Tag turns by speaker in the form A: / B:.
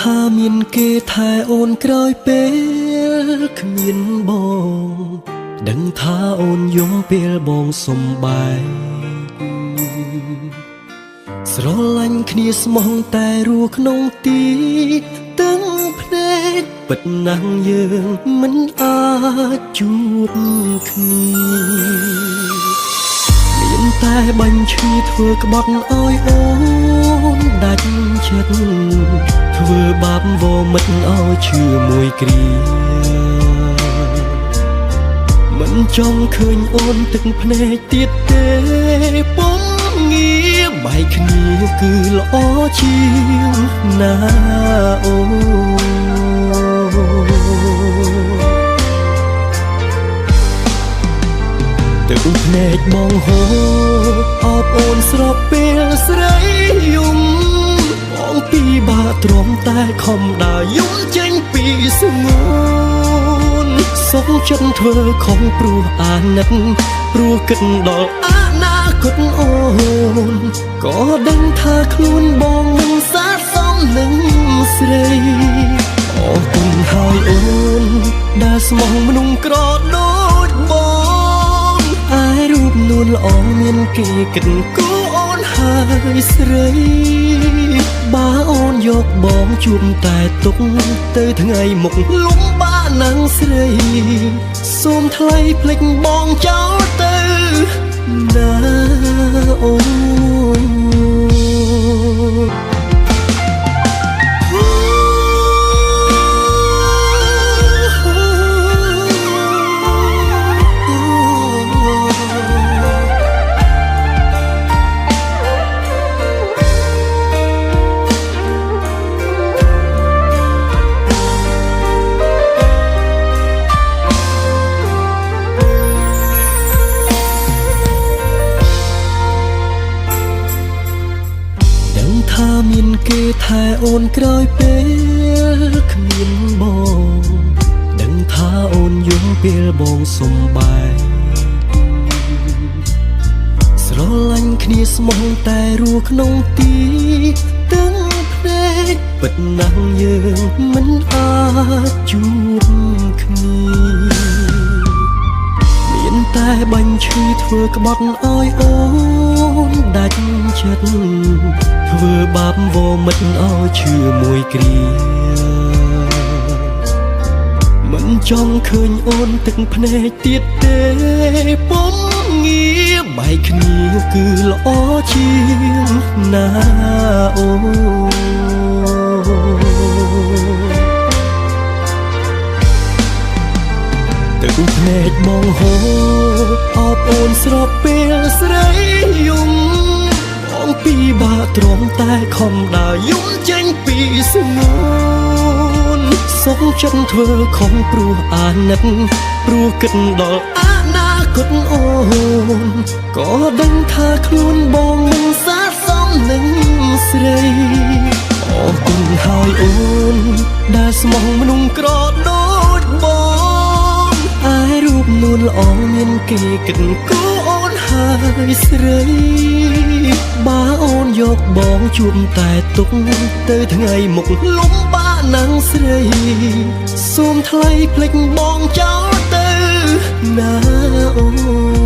A: ថាមានគេថែអូនក្រោយពេលគ្មានបង ដឹងថាអូនយំពេលបងសំបែកស្រឡាញ់គ្នាស្មោះតែរស់ក្នុងទីទាំងភ្នែកពិតណាស់យើងមិនអាចជួបគ្នាមានតែបាញ់ឈឺធ្វើក្បត់ឲ្យអូនដាច់ចិត្តធ្វើបាបវ មិតឲ្យឈឺមួយគ្រាមិនចង់ឃើញអូនទឹកភ្នែកទៀតទេពុំងារបែកគ្នាគឺល្អជាងណាអូនទឹកភ្នែកបងហូរអបអូនស្របពេលស្រីយំបង ពីបាទ្រាំតែខំដើរយំចេញពីស្ងួនសុខចិត្តធ្វើខំព្រោះអាណិតព្រោះគិតដល់អនាគតអូនក៏ដឹងថាខ្លួនបងមិនសាសមនឹងស្រីអរគុណហើយអូនដែលស្មោះមនុស្សក្រដូចបងអាយរូបនួនល្អមានគេគិតគូអូនហើយស្រី បាអូនយកបងជួបតែទុកទៅថ្ងៃមុខលំបាណាំងស្រីសូមថ្លៃភ្លេចបងចោលទៅណាអូន ថាមានគេថែអូនក្រោយពេលគ្មានបងដឹងថាអូនយំពេលបងសំបែកស្រឡាញ់គ្នាស្មោះតែរស់ក្នុងទីទាំងភ្នែកពិតណាស់យើងមិនអាចជួបគ្នាមានតែបាញ់ឈឺធ្វើក្បត់ឲ្យអូន ដាច់ចិត្តធ្វើបាបវមិតឲ្យឈឺមួយគ្រាមិនចង់ឃើញអូនទឹកភ្នែកទៀតទេពុំងារបែកគ្នាគឺល្អជាងណាអូន អបអូនស្របពេលស្រីយំបងពីបាទ្រាំតែខំដើរយំចេញពីស្ងួនសុខចិត្តធ្វើខំព្រោះអាណិតព្រោះគិតដល់អនាគតអូនក៏ដឹងថាខ្លួនបងមិនសាសមនឹងស្រីអរគុណហើយអូនដែលស្មោះមនុស្សក្រដូចបងអាយរូប នួនល្អមានគេគិតគូអូនហើយស្រីបើអូនយកបងជួបតែទុកទៅថ្ងៃមុខលំបាកនឹងស្រីសូមថ្លៃភ្លេចបងចោលទៅណាអូន